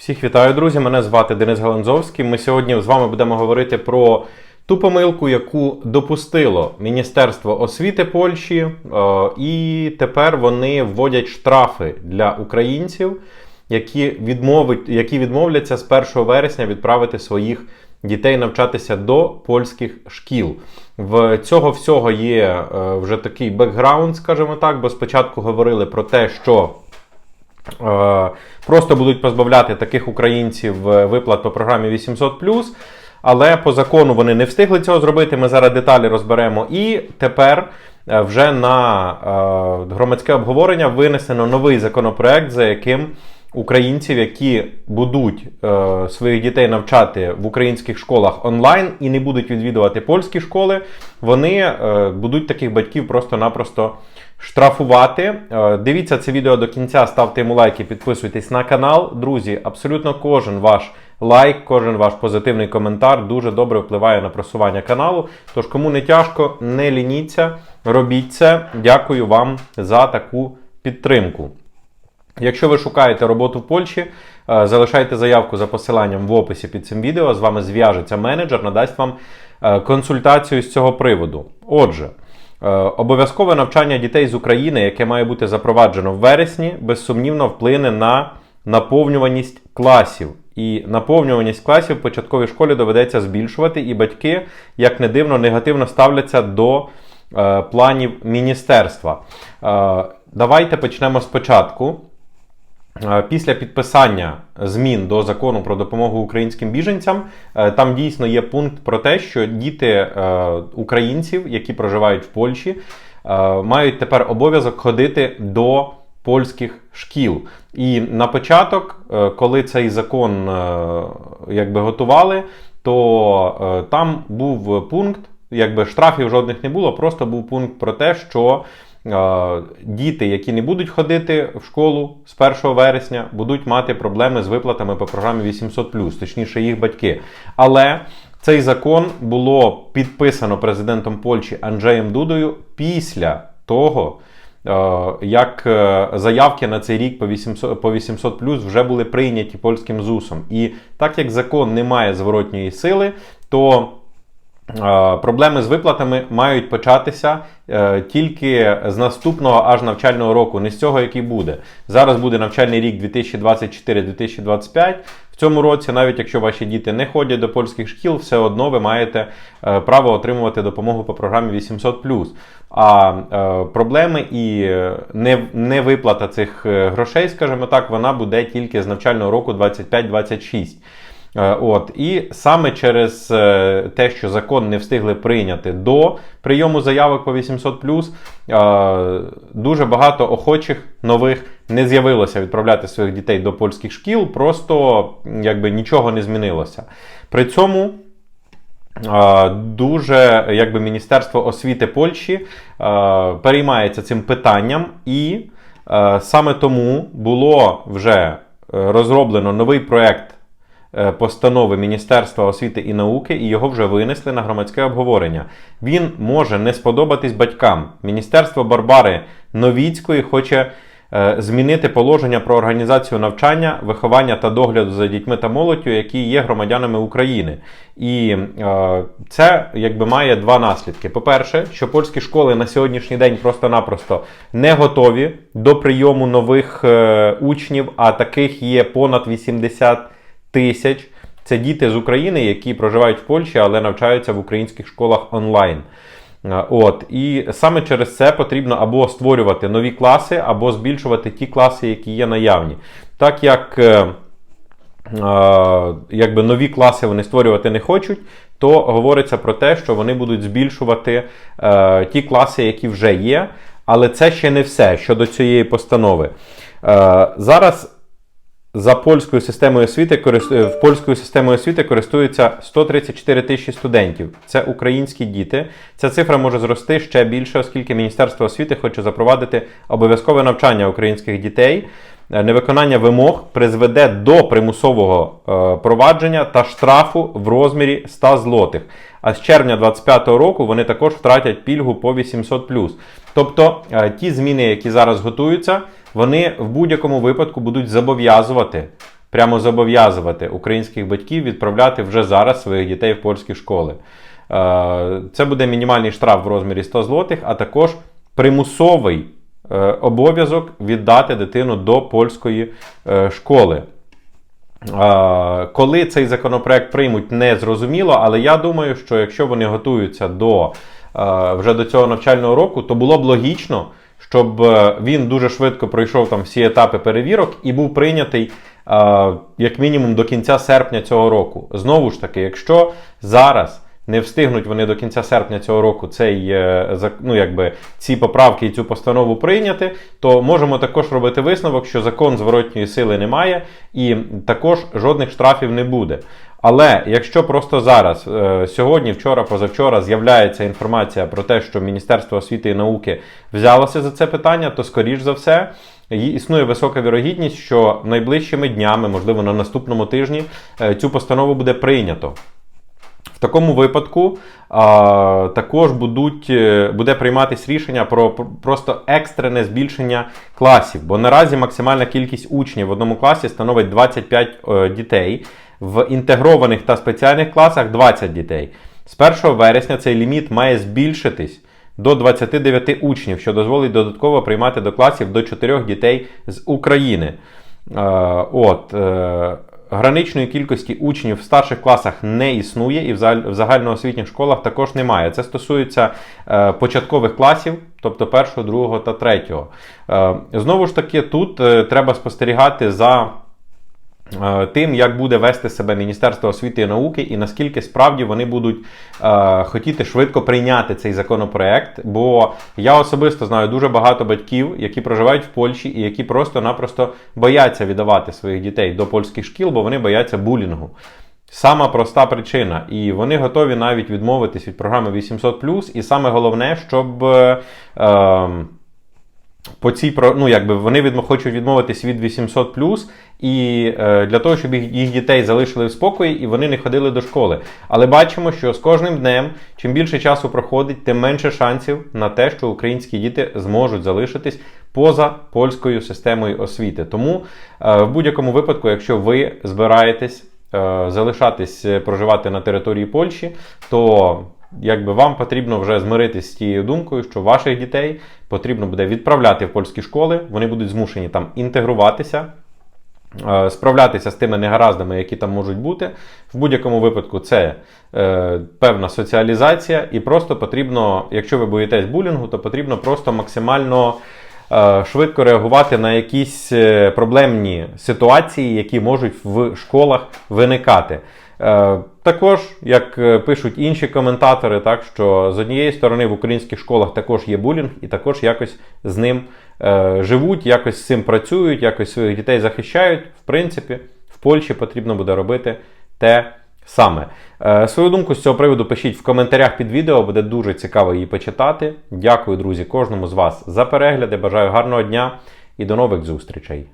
Всіх вітаю, друзі! Мене звати Денис Галанзовський. Ми сьогодні з вами будемо говорити про ту помилку, яку допустило Міністерство освіти Польщі, е, і тепер вони вводять штрафи для українців, які, відмовить, які відмовляться з 1 вересня відправити своїх дітей навчатися до польських шкіл. В цього всього є е, вже такий бекграунд, скажімо так, бо спочатку говорили про те, що. Е, Просто будуть позбавляти таких українців е, виплат по програмі 800 але по закону вони не встигли цього зробити. Ми зараз деталі розберемо. І тепер е, вже на громадське обговорення винесено новий законопроект, за яким українців, які будуть своїх дітей навчати в українських школах онлайн і не будуть відвідувати польські школи, вони будуть таких батьків просто-напросто штрафувати. Е, Дивіться це відео до кінця, ставте йому лайки, підписуйтесь на канал. Друзі, абсолютно кожен ваш лайк, кожен ваш позитивний коментар дуже добре впливає на просування каналу. Тож, кому не тяжко, не лініться, робіть це. Дякую вам за таку підтримку. Якщо ви шукаєте роботу в Польщі, е, залишайте заявку за посиланням в описі під цим відео. З вами зв'яжеться менеджер, надасть вам е, консультацію з цього приводу. Отже, обов'язкове навчання дітей з України, яке має бути запроваджено в вересні, безсумнівно вплине на наповнюваність класів. І наповнюваність класів в початковій школі доведеться збільшувати, і батьки, як не дивно, негативно ставляться до е, планів міністерства. Е, давайте почнемо спочатку. Е, Після підписання змін до закону про допомогу українським біженцям, е, там дійсно є пункт про те, що діти е, українців, які проживають в Польщі, мають тепер обов'язок ходити до польських шкіл. І на початок, коли цей закон якби готували, то там був пункт, якби штрафів жодних не було, просто був пункт про те, що діти, які не будуть ходити в школу з 1 вересня, будуть мати проблеми з виплатами по програмі 800 точніше, їх батьки. Але цей закон було підписано президентом Польщі Анджеєм Дудою після того. Як е, заявки на цей рік по 800, по 800 вже були прийняті польським ЗУСом. І так як закон не має зворотньої сили, то Проблеми з виплатами мають початися е, тільки з наступного аж навчального року, не з цього, який буде. Зараз буде навчальний рік 2024-2025. В цьому році, навіть якщо ваші діти не ходять до польських шкіл, все одно ви маєте е, право отримувати допомогу по програмі 800 А е, проблеми і невиплата цих грошей, скажімо так, вона буде тільки з навчального року 25-26. Е, От і саме через е, те, що закон не встигли прийняти до прийому заявок по 800 е, дуже багато охочих нових не з'явилося відправляти своїх дітей до польських шкіл, просто якби нічого не змінилося. При цьому. Дуже якби Міністерство освіти Польщі переймається цим питанням, і саме тому було вже розроблено новий проект постанови Міністерства освіти і науки, і його вже винесли на громадське обговорення. Він може не сподобатись батькам. Міністерство Барбари Новіцької хоче е, змінити положення про організацію навчання, виховання та догляду за дітьми та молоддю, які є громадянами України. І е, це якби має два наслідки. По-перше, що польські школи на сьогоднішній день просто-напросто не готові до прийому нових е, учнів, а таких є понад 80 тисяч. Це діти з України, які проживають в Польщі, але навчаються в українських школах онлайн. Е, От і саме через це потрібно або створювати нові класи, або збільшувати ті класи, які є наявні. Так як е, е, якби нові класи вони створювати не хочуть, то говориться про те, що вони будуть збільшувати е, ті класи, які вже є. Але це ще не все щодо цієї постанови. Е, зараз за польською системою освіти в польською системою освіти користуються 134 тисячі студентів. Це українські діти. Ця цифра може зрости ще більше, оскільки Міністерство освіти хоче запровадити обов'язкове навчання українських дітей. Е, Невиконання вимог призведе до примусового е, провадження та штрафу в розмірі 100 злотих. А з червня 2025 року вони також втратять пільгу по 800 Тобто е, ті зміни, які зараз готуються, вони в будь-якому випадку будуть зобов'язувати прямо зобов'язувати українських батьків відправляти вже зараз своїх дітей в польські школи. Е, Це буде мінімальний штраф в розмірі 100 злотих, а також примусовий е, обов'язок віддати дитину до польської е, школи. Коли цей законопроект приймуть, не зрозуміло, але я думаю, що якщо вони готуються до вже до цього навчального року, то було б логічно, щоб е, він дуже швидко пройшов там всі етапи перевірок і був прийнятий е, як мінімум до кінця серпня цього року. Знову ж таки, якщо зараз не встигнуть вони до кінця серпня цього року цей, е, ну, якби, ці поправки і цю постанову прийняти, то можемо також робити висновок, що закон зворотньої сили немає, і також жодних штрафів не буде. Але якщо просто зараз, е, сьогодні, вчора, позавчора з'являється інформація про те, що Міністерство освіти і науки взялося за це питання, то скоріш за все. Існує висока вірогідність, що найближчими днями, можливо, на наступному тижні, е, цю постанову буде прийнято. В такому випадку а, також будуть, е, буде прийматись рішення про просто екстрене збільшення класів, бо наразі максимальна кількість учнів в одному класі становить 25 е, дітей, в інтегрованих та спеціальних класах 20 дітей. З 1 вересня цей ліміт має збільшитись до 29 учнів, що дозволить додатково приймати до класів до 4 дітей з України. Е, От, е, граничної кількості учнів в старших класах не існує, і в загальноосвітніх школах також немає. Це стосується е, початкових класів, тобто першого, другого та третього. Е, Знову ж таки, тут е, треба спостерігати за. Е, Тим, як буде вести себе Міністерство освіти і науки, і наскільки справді вони будуть е, хотіти швидко прийняти цей законопроект. Бо я особисто знаю дуже багато батьків, які проживають в Польщі і які просто-напросто бояться віддавати своїх дітей до польських шкіл, бо вони бояться булінгу. Сама проста причина, і вони готові навіть відмовитись від програми 800+, і саме головне, щоб. Е, ем, по цій ну, якби вони відмо- хочуть відмовитись від 800 і е, для того, щоб їх, їх дітей залишили в спокої і вони не ходили до школи. Але бачимо, що з кожним днем, чим більше часу проходить, тим менше шансів на те, що українські діти зможуть залишитись поза польською системою освіти. Тому е, в будь-якому випадку, якщо ви збираєтесь е, залишатись е, проживати на території Польщі, то якби вам потрібно вже змиритись з тією думкою, що ваших дітей потрібно буде відправляти в польські школи, вони будуть змушені там інтегруватися. е, Справлятися з тими негараздами, які там можуть бути. В будь-якому випадку це е, певна соціалізація, і просто потрібно, якщо ви боїтесь булінгу, то потрібно просто максимально е, швидко реагувати на якісь е, проблемні ситуації, які можуть в школах виникати. Е, Також, як е, пишуть інші коментатори, так що з однієї сторони в українських школах також є булінг, і також якось з ним е, живуть, якось з цим працюють, якось своїх дітей захищають. В принципі, в Польщі потрібно буде робити те саме. Е, Свою думку з цього приводу пишіть в коментарях під відео, буде дуже цікаво її почитати. Дякую, друзі, кожному з вас за перегляди. Бажаю гарного дня і до нових зустрічей.